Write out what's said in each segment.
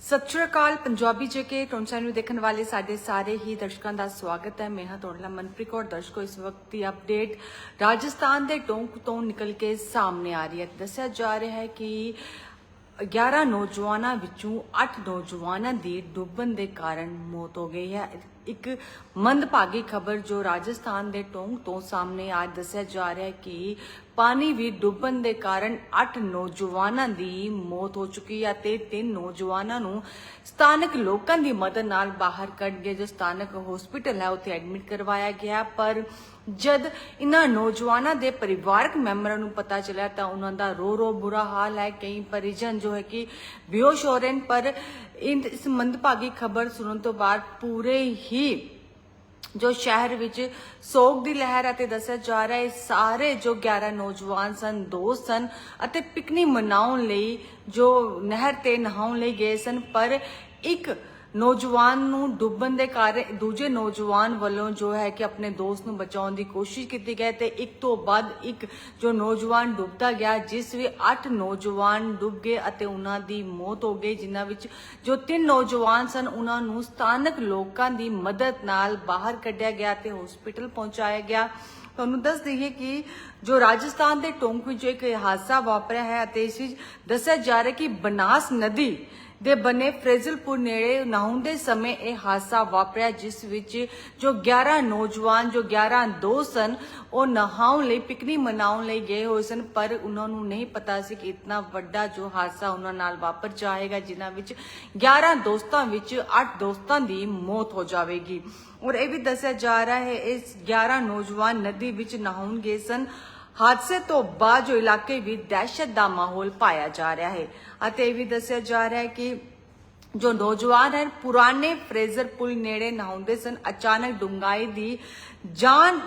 ਸਤਿ ਸ਼੍ਰੀ ਅਕਾਲ, ਪੰਜਾਬੀ ਜੇਕੇ ਟੌਨਸਾ ਨੂੰ ਦੇਖਣ ਵਾਲੇ ਸਾਡੇ ਸਾਰੇ ਹੀ ਦਰਸ਼ਕਾਂ ਦਾ ਸਵਾਗਤ ਹੈ। ਮੈਂ ਹਾਂ ਤੁਹਾਡਾ ਮਨਪ੍ਰੀਤ ਕੌਰ, ਦਰਸ਼ਕੋ, ਇਸ ਵਕਤ ਦੀ ਅਪਡੇਟ ਰਾਜਸਥਾਨ ਦੇ ਟੋਂਕ ਤੋਂ ਨਿਕਲ ਕੇ ਸਾਹਮਣੇ ਆ ਰਹੀ ਹੈ। ਦੱਸਿਆ ਜਾ ਰਿਹਾ ਹੈ ਕਿ 11 ਨੌਜਵਾਨਾਂ ਵਿੱਚੋਂ 8 ਨੌਜਵਾਨਾਂ ਦੀ ਡੁੱਬਣ ਦੇ ਕਾਰਨ ਮੌਤ ਹੋ ਗਈ ਹੈ। ਇੱਕ ਮੰਦਭਾਗੀ ਖਬਰ ਜੋ ਰਾਜਸਥਾਨ ਦੇ ਟੋਂਗ ਤੋਂ ਸਾਹਮਣੇ ਆ ਦੱਸਿਆ ਜਾ ਰਿਹਾ ਹੈ ਕਿ ਪਾਣੀ ਵੀ ਡੁੱਬਣ ਦੇ ਕਾਰਨ 8 ਨੌਜਵਾਨਾਂ ਦੀ ਮੌਤ ਹੋ ਚੁੱਕੀ ਹੈ ਤੇ ਤਿੰਨ ਨੌਜਵਾਨਾਂ ਨੂੰ ਸਥਾਨਕ ਲੋਕਾਂ ਦੀ ਮਦਦ ਨਾਲ ਬਾਹਰ ਕੱਢ ਕੇ ਜੋ ਸਥਾਨਕ ਹਸਪੀਟਲ ਹੈ, ਉੱਥੇ ਐਡਮਿਟ ਕਰਵਾਇਆ ਗਿਆ। ਪਰ ਜਦ ਇਹਨਾਂ ਨੌਜਵਾਨਾਂ ਦੇ ਪਰਿਵਾਰਕ ਮੈਂਬਰਾਂ ਨੂੰ ਪਤਾ ਚੱਲਿਆ ਤਾਂ ਉਹਨਾਂ ਦਾ ਰੋ ਰੋ ਬੁਰਾ ਹਾਲ ਹੈ। ਕਈ ਪਰਿਜਨ ਜੋ ਹੈ ਕਿ ਬੇਹੋਸ਼ ਹੋ ਰਹੇ ਨੇ, ਪਰ ਇਸ ਮੰਦਭਾਗੀ ਖਬਰ ਸੁਣਨ ਤੋਂ ਬਾਅਦ ਪੂਰੇ ਹੀ ਜੋ ਸ਼ਹਿਰ ਵਿੱਚ ਸੋਗ ਦੀ ਲਹਿਰ ਅਤੇ ਦੱਸਿਆ ਜਾ ਰਿਹਾ ਹੈ ਸਾਰੇ ਜੋ 11 ਨੌਜਵਾਨ ਸਨ, ਦੋਸਤ ਸਨ ਅਤੇ ਪਿਕਨਿਕ ਮਨਾਉਣ ਲਈ ਜੋ ਨਹਿਰ ਤੇ ਨਹਾਉਣ ਲਈ ਗਏ ਸਨ, ਪਰ ਇੱਕ ਨੌਜਵਾਨ ਨੂੰ ਡੁੱਬਣ ਦੇ ਕਾਰਨ, ਦੂਜੇ ਨੌਜਵਾਨ ਵੱਲੋਂ ਜੋ ਹੈ ਕਿ ਆਪਣੇ ਦੋਸਤ ਨੂੰ ਬਚਾਉਣ ਦੀ ਕੋਸ਼ਿਸ਼ ਕੀਤੀ ਗਈ ਤੇ ਇੱਕ ਤੋਂ ਬਾਅਦ ਇੱਕ ਜੋ ਨੌਜਵਾਨ ਡੁੱਬਦਾ ਗਿਆ, ਜਿਸ ਵਿੱਚ 8 ਨੌਜਵਾਨ ਡੁੱਬ ਗਏ ਅਤੇ ਉਹਨਾਂ ਦੀ ਮੌਤ ਹੋ ਗਈ, ਜਿਨ੍ਹਾਂ ਵਿੱਚ ਜੋ ਤਿੰਨ ਨੌਜਵਾਨ ਸਨ, ਉਹਨਾਂ ਨੂੰ ਸਥਾਨਕ ਲੋਕਾਂ ਦੀ ਮਦਦ ਨਾਲ ਬਾਹਰ ਕੱਢਿਆ ਗਿਆ ਤੇ ਹਸਪੀਟਲ ਪਹੁੰਚਾਇਆ ਗਿਆ। ਤੁਹਾਨੂੰ ਦੱਸ ਦਈਏ ਕਿ ਜੋ ਰਾਜਸਥਾਨ ਦੇ ਟੋਂਕ ਵਿੱਚ ਇੱਕ ਹਾਦਸਾ ਵਾਪਰਿਆ ਹੈ ਅਤੇ ਇਸ ਵਿੱਚ ਦੱਸਿਆ ਜਾ ਰਿਹਾ ਕਿ ਬਨਾਸ ਨਦੀ ਦੇ ਬਨੇ ਫਰੇਜ਼ਲਪੁਰ ਨੇੜੇ ਨਹਾਉਂਦੇ ਸਮੇਂ ਇਹ ਹਾਦਸਾ ਵਾਪਰਿਆ, ਜਿਸ ਵਿੱਚ ਜੋ 11 ਨੌਜਵਾਨ, ਜੋ 11 ਦੋਸਤ ਸਨ, ਉਹ ਨਹਾਉਣ ਲਈ, ਪਿਕਨਿਕ ਮਨਾਉਣ ਲਈ ਗਏ ਹੋਏ ਸਨ, ਪਰ ਉਹਨਾਂ ਨੂੰ ਨਹੀਂ ਪਤਾ ਸੀ ਕਿ ਇਤਨਾ ਵੱਡਾ ਜੋ ਹਾਦਸਾ ਉਹਨਾਂ ਨਾਲ ਵਾਪਰ ਜਾਏਗਾ, ਜਿਨ੍ਹਾਂ ਵਿੱਚ 11 ਦੋਸਤਾਂ ਵਿੱਚ 8 ਦੋਸਤਾਂ ਦੀ ਮੌਤ ਹੋ ਜਾਵੇਗੀ। ਔਰ ਇਹ ਵੀ ਦੱਸਿਆ ਜਾ ਰਿਹਾ ਹੈ, ਇਸ 11 ਨੌਜਵਾਨ ਨਦੀ ਵਿੱਚ ਨਹਾਉਣ ਗਏ ਸਨ। ਹਾਦਸੇ ਤੋਂ ਬਾਅਦ ਜੋ ਇਲਾਕੇ ਵਿੱਚ ਦਹਿਸ਼ਤ ਦਾ ਮਾਹੌਲ ਪਾਇਆ ਜਾ ਰਿਹਾ ਹੈ ਅਤੇ ਇਹ ਵੀ ਦੱਸਿਆ ਜਾ ਰਿਹਾ ਹੈ ਕਿ ਜੋ ਨੌਜਵਾਨ ਹਨ, ਪੁਰਾਣੇ ਫਰੇਜ਼ਰ ਪੁਲ ਨੇੜੇ ਨਹਾਉਂਦੇ ਸਨ। ਅਚਾਨਕ ਡੁੰਗਾਈ ਦੀ ਜਾਨ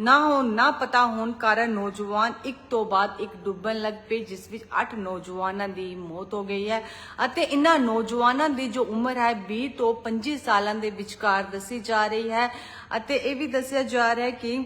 ਨਾ ਹੋ ਨਾ ਪਤਾ ਹੋਣ ਕਾਰਨ ਨੌਜਵਾਨ ਇੱਕ ਤੋਂ ਬਾਅਦ ਇੱਕ ਡੁੱਬਣ ਲੱਗ ਪਏ, ਜਿਸ ਵਿੱਚ 8 ਨੌਜਵਾਨਾਂ ਦੀ ਮੌਤ ਹੋ ਗਈ ਹੈ ਅਤੇ ਇਨ੍ਹਾਂ ਨੌਜਵਾਨਾਂ ਦੀ ਜੋ ਉਮਰ ਹੈ 20 ਤੋਂ 25 ਸਾਲਾਂ ਦੇ ਵਿਚਕਾਰ ਦੱਸੀ ਜਾ ਰਹੀ ਹੈ ਅਤੇ ਇਹ ਵੀ ਦੱਸਿਆ ਜਾ ਰਿਹਾ ਹੈ ਕਿ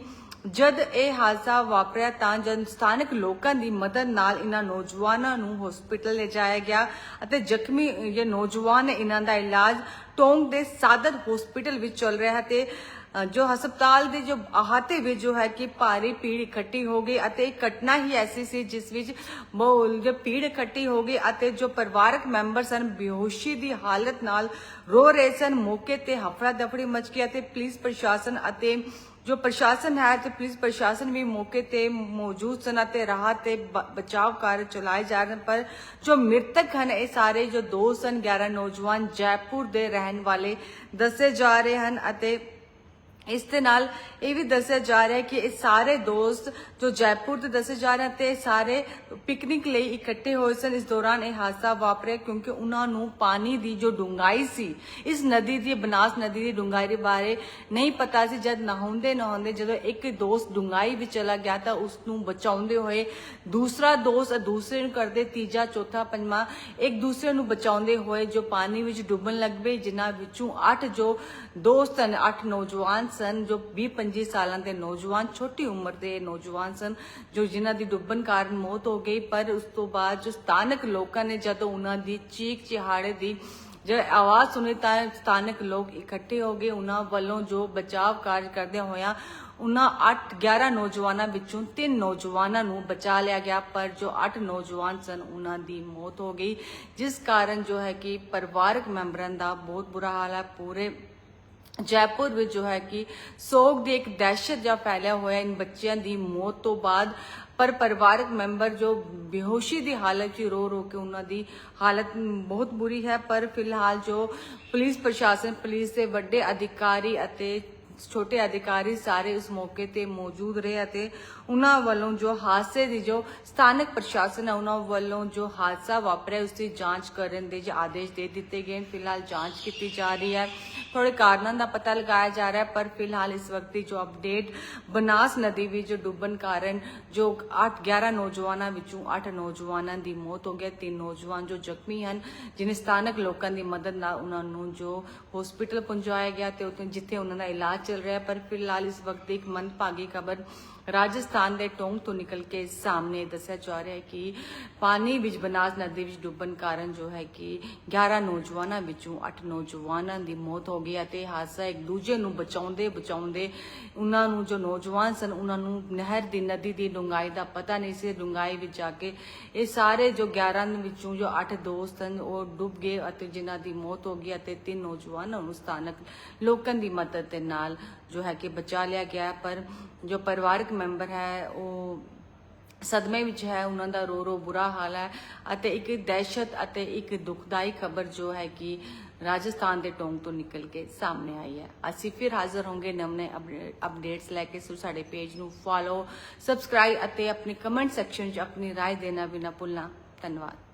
ਜਦ ਇਹ ਹਾਦਸਾ ਵਾਪਰਿਆ ਤਾਂ ਜਦ ਸਥਾਨਕ ਲੋਕਾਂ ਦੀ ਮਦਦ ਨਾਲ ਇਹਨਾਂ ਨੌਜਵਾਨਾਂ ਨੂੰ ਹਸਪੀਟਲ ਲਿਜਾਇਆ ਗਿਆ ਅਤੇ ਜ਼ਖਮੀ ਇਹ ਨੌਜਵਾਨ ਇਹਨਾਂ ਦਾ ਇਲਾਜ ਟੋਂਗ ਦੇ ਸਾਦਰ ਹਸਪੀਟਲ ਵਿੱਚ ਚੱਲ ਰਿਹਾ ਹੈ ਤੇ ਅ, ਜੋ ਹਸਪਤਾਲ ਦੇ ਜੋ ਅਹਾਤੇ ਵਿੱਚ ਜੋ ਹੈ ਕਿ ਭਾਰੀ ਭੀੜ ਇਕੱਠੀ ਹੋ ਗਈ ਅਤੇ ਇਹ ਘਟਨਾ ਹੀ ਐਸੀ ਸੀ ਜਿਸ ਵਿੱਚ ਬਹੁਤ ਭੀੜ ਇਕੱਠੀ ਹੋ ਗਈ ਅਤੇ ਜੋ ਪਰਿਵਾਰਕ ਮੈਂਬਰ ਸਨ ਬੇਹੋਸ਼ੀ ਦੀ ਹਾਲਤ ਨਾਲ ਰੋ ਰਹੇ ਸਨ। ਮੌਕੇ ਤੇ ਹਫੜਾ ਦਫੜੀ ਮਚ ਗਈ ਅਤੇ ਪੁਲਿਸ ਪ੍ਰਸ਼ਾਸਨ ਅਤੇ ਜੋ ਪ੍ਰਸ਼ਾਸਨ ਹੈ ਤੇ ਪੁਲਿਸ ਪ੍ਰਸ਼ਾਸਨ ਵੀ ਮੌਕੇ ਤੇ ਮੌਜੂਦ ਸਨ ਅਤੇ ਰਾਹਤ ਤੇ ਬ- ਬਚਾਵ ਕਾਰਜ ਚਲਾਏ ਜਾ ਰਹੇ ਪਰ ਜੋ ਮ੍ਰਿਤਕ ਹਨ, ਇਹ ਸਾਰੇ ਜੋ ਦੋ ਸਨ 11 ਨੌਜਵਾਨ ਜੈਪੁਰ ਦੇ ਰਹਿਣ ਵਾਲੇ ਦੱਸੇ ਜਾ ਰਹੇ ਹਨ ਅਤੇ ਇਸ ਦੇ ਨਾਲ ਇਹ ਵੀ ਦੱਸਿਆ ਜਾ ਰਿਹਾ ਹੈ ਕਿ ਇਹ ਸਾਰੇ ਦੋਸਤ ਜੋ ਜੈਪੁਰ ਦੇ ਦੱਸੇ ਜਾ ਰਹੇ ਤੇ ਸਾਰੇ ਪਿਕਨਿਕ ਲਈ ਇਕੱਠੇ ਹੋਏ ਸਨ। ਇਸ ਦੌਰਾਨ ਇਹ ਹਾਦਸਾ ਵਾਪਰਿਆ ਕਿਉਂਕਿ ਉਹਨਾਂ ਨੂੰ ਪਾਣੀ ਦੀ ਜੋ ਡੂੰਘਾਈ ਸੀ, ਇਸ ਨਦੀ ਦੀ, ਬਨਾਸ ਨਦੀ ਦੀ ਡੂੰਘਾਈ ਦੇ ਬਾਰੇ ਨਹੀਂ ਪਤਾ ਸੀ। ਜਦ ਨਹਾਉਂਦੇ ਨਹਾਉਂਦੇ ਜਦੋਂ ਇੱਕ ਦੋਸਤ ਡੂੰਘਾਈ ਵਿੱਚ ਚਲਾ ਗਿਆ ਤਾਂ ਉਸ ਨੂੰ ਬਚਾਉਂਦੇ ਹੋਏ ਦੂਸਰਾ ਦੋਸਤ ਦੂਸਰੇ ਨੂੰ ਕਰਦੇ ਤੀਜਾ, ਚੌਥਾ, ਪੰਜਵਾਂ ਇੱਕ ਦੂਸਰੇ ਨੂੰ ਬਚਾਉਂਦੇ ਹੋਏ ਜੋ ਪਾਣੀ ਵਿੱਚ ਡੁੱਬਣ ਲੱਗ ਪਏ, ਜਿਨ੍ਹਾਂ ਵਿੱਚੋਂ 8 ਜੋ ਦੋਸਤ ਹਨ 8 ਨੌਜਵਾਨ ਸਨ, ਜੋ 20 25 ਸਾਲਾਂ ਦੇ ਨੌਜਵਾਨ, ਛੋਟੀ ਉਮਰ ਦੇ ਨੌਜਵਾਨ ਸਨ, ਜੋ ਜਿਨ੍ਹਾਂ ਦੀ ਡੁੱਬਣ ਕਾਰਨ ਮੌਤ ਹੋ ਗਈ। ਪਰ ਉਸ ਤੋਂ ਬਾਅਦ ਜੋ ਸਥਾਨਕ ਲੋਕਾਂ ਨੇ ਜਦੋਂ ਉਹਨਾਂ ਦੀ ਚੀਖ ਚਿਹਾੜੇ ਦੀ ਜੋ ਆਵਾਜ਼ ਸੁਣੀ ਤਾਂ ਸਥਾਨਕ ਲੋਕ ਇਕੱਠੇ ਹੋ ਗਏ। ਉਹਨਾਂ ਵੱਲੋਂ ਜੋ ਬਚਾਵ ਕਾਰਜ ਕਰਦੇ ਹੋਇਆ ਉਹਨਾਂ 8 11 ਨੌਜਵਾਨਾਂ ਵਿੱਚੋਂ ਤਿੰਨ ਨੌਜਵਾਨਾਂ ਨੂੰ ਬਚਾ ਲਿਆ ਗਿਆ। ਪਰ ਜੋ 8 ਨੌਜਵਾਨ ਸਨ, ਉਹਨਾਂ ਦੀ ਮੌਤ ਹੋ ਗਈ, ਜਿਸ ਕਾਰਨ ਜੋ ਹੈ ਕਿ ਪਰਿਵਾਰਕ ਮੈਂਬਰਾਂ ਦਾ ਬਹੁਤ ਬੁਰਾ ਹਾਲ ਹੈ। ਪੂਰੇ ਜੈਪੁਰ ਵਿੱਚ ਜੋ ਹੈ ਕਿ ਸੋਗ ਦੀ ਇੱਕ ਦਹਿਸ਼ਤ ਜਿਹਾ ਫੈਲਿਆ ਹੋਇਆ ਇਨ ਬੱਚਿਆਂ ਦੀ ਮੌਤ ਤੋਂ ਬਾਅਦ ਪਰ ਪਰਿਵਾਰਕ ਮੈਂਬਰ ਜੋ ਬੇਹੋਸ਼ੀ ਦੀ ਹਾਲਤ 'ਚ ਰੋ ਰੋ ਕੇ ਉਹਨਾਂ ਦੀ ਹਾਲਤ ਬਹੁਤ ਬੁਰੀ ਹੈ। ਪਰ ਫਿਲਹਾਲ ਜੋ ਪੁਲਿਸ ਪ੍ਰਸ਼ਾਸਨ, ਪੁਲਿਸ ਦੇ ਵੱਡੇ ਅਧਿਕਾਰੀ ਅਤੇ ਛੋਟੇ ਅਧਿਕਾਰੀ ਸਾਰੇ ਉਸ ਮੌਕੇ ਤੇ ਮੌਜੂਦ ਰਹੇ ਅਤੇ ਉਹਨਾਂ ਵੱਲੋਂ ਜੋ ਹਾਦਸੇ ਦੀ ਜੋ ਸਥਾਨਕ ਪ੍ਰਸ਼ਾਸਨ ਹੈ, ਉਹਨਾਂ ਵੱਲੋਂ ਜੋ ਹਾਦਸਾ ਵਾਪਰਿਆ ਉਸ ਦੀ ਜਾਂਚ ਕਰਨ ਦੇ ਜੋ ਆਦੇਸ਼ ਦੇ ਦਿੱਤੇ ਗਏ ਫਿਲਹਾਲ ਜਾਂਚ ਕੀਤੀ ਜਾ ਰਹੀ ਹੈ। ਥੋੜੇ ਕਾਰਨਾਂ ਦਾ ਪਤਾ ਲਗਾਇਆ ਜਾ ਰਿਹਾ ਹੈ, ਪਰ ਫਿਲਹਾਲ ਇਸ ਵਕਤ ਦੀ ਜੋ ਅਪਡੇਟ ਬਨਾਸ ਨਦੀ ਵਿੱਚ ਜੋ ਡੁੱਬਣ ਕਾਰਨ ਜੋ 8 11 ਨੌਜਵਾਨਾਂ ਵਿੱਚੋਂ 8 ਨੌਜਵਾਨਾਂ ਦੀ ਮੌਤ ਹੋ ਗਈ, ਤਿੰਨ ਨੌਜਵਾਨ ਜੋ ਜ਼ਖਮੀ ਹਨ, ਜਿਨ੍ਹਾਂ ਸਥਾਨਕ ਲੋਕਾਂ ਦੀ ਮਦਦ ਨਾਲ ਉਹਨਾਂ ਨੂੰ ਜੋ ਹਸਪੀਟਲ ਪਹੁੰਚਾਇਆ ਗਿਆ ਤੇ ਉੱਥੇ ਜਿੱਥੇ ਉਹਨਾਂ ਦਾ ਇਲਾਜ ਚੱਲ ਰਿਹਾ ਹੈ, ਪਰ ਫਿਲਹਾਲ ਇਸ ਵਕਤ ਇੱਕ ਮੰਦਭਾਗੀ ਖਬਰ ਰਾਜਸਥਾਨ ਦੇ ਟੋਂਗ ਤੋਂ ਨਿਕਲ ਕੇ ਸਾਹਮਣੇ ਦੱਸਿਆ ਜਾ ਰਿਹਾ ਹੈ ਕਿ ਪਾਣੀ ਵਿੱਚ ਬਨਾਸ ਨਦੀ ਵਿੱਚ ਡੁੱਬਣ ਕਾਰਨ ਜੋ ਹੈ ਕਿ 11 ਨੌਜਵਾਨਾਂ ਵਿੱਚੋਂ 8 ਨੌਜਵਾਨਾਂ ਦੀ ਮੌਤ ਹੋ ਗਈ ਅਤੇ ਹਾਦਸਾ ਇੱਕ ਦੂਜੇ ਨੂੰ ਬਚਾਉਂਦੇ ਬਚਾਉਂਦੇ ਉਹਨਾਂ ਨੂੰ ਜੋ ਨੌਜਵਾਨ ਸਨ, ਉਹਨਾਂ ਨੂੰ ਨਹਿਰ ਦੀ ਨਦੀ ਦੀ ਡੂੰਘਾਈ ਦਾ ਪਤਾ ਨਹੀਂ ਸੀ। ਡੂੰਘਾਈ ਵਿੱਚ ਜਾ ਕੇ ਇਹ ਸਾਰੇ ਜੋ 11 ਵਿੱਚੋਂ ਜੋ 8 ਦੋਸਤ ਹਨ ਉਹ ਡੁੱਬ ਗਏ ਅਤੇ ਜਿਨ੍ਹਾਂ ਦੀ ਮੌਤ ਹੋ ਗਈ ਅਤੇ ਤਿੰਨ ਨੌਜਵਾਨਾਂ ਨੂੰ ਸਥਾਨਕ ਲੋਕਾਂ ਦੀ ਮਦਦ ਦੇ ਨਾਲ ਜੋ ਹੈ ਕਿ ਬਚਾ ਲਿਆ ਗਿਆ ਪਰ ਜੋ ਪਰਿਵਾਰਕ ਮੈਂਬਰ ਹੈ ਉਹ ਸਦਮੇ ਵਿੱਚ ਹੈ ਉਹਨਾਂ ਦਾ ਰੋ ਰੋ ਬੁਰਾ ਹਾਲ ਹੈ ਅਤੇ ਇੱਕ ਦਹਿਸ਼ਤ ਅਤੇ ਇੱਕ ਦੁਖਦਾਈ ਖਬਰ ਜੋ ਹੈ ਕਿ ਰਾਜਸਥਾਨ ਦੇ ਟੋਂਗ ਤੋਂ ਨਿਕਲ ਕੇ ਸਾਹਮਣੇ ਆਈ ਹੈ ਅਸੀਂ ਫਿਰ ਹਾਜ਼ਰ ਹੋਵਾਂਗੇ ਨਵੇਂ ਅਪਡੇਟਸ ਲੈ ਕੇ ਸੋ ਸਾਡੇ ਪੇਜ ਨੂੰ ਫੋਲੋ ਸਬਸਕ੍ਰਾਈਬ ਅਤੇ ਆਪਣੀ ਕਮੈਂਟ ਸੈਕਸ਼ਨ 'ਚ ਆਪਣੀ رائے ਦੇਣਾ ਵੀ ਨਾ ਭੁੱਲਣਾ ਧੰਨਵਾਦ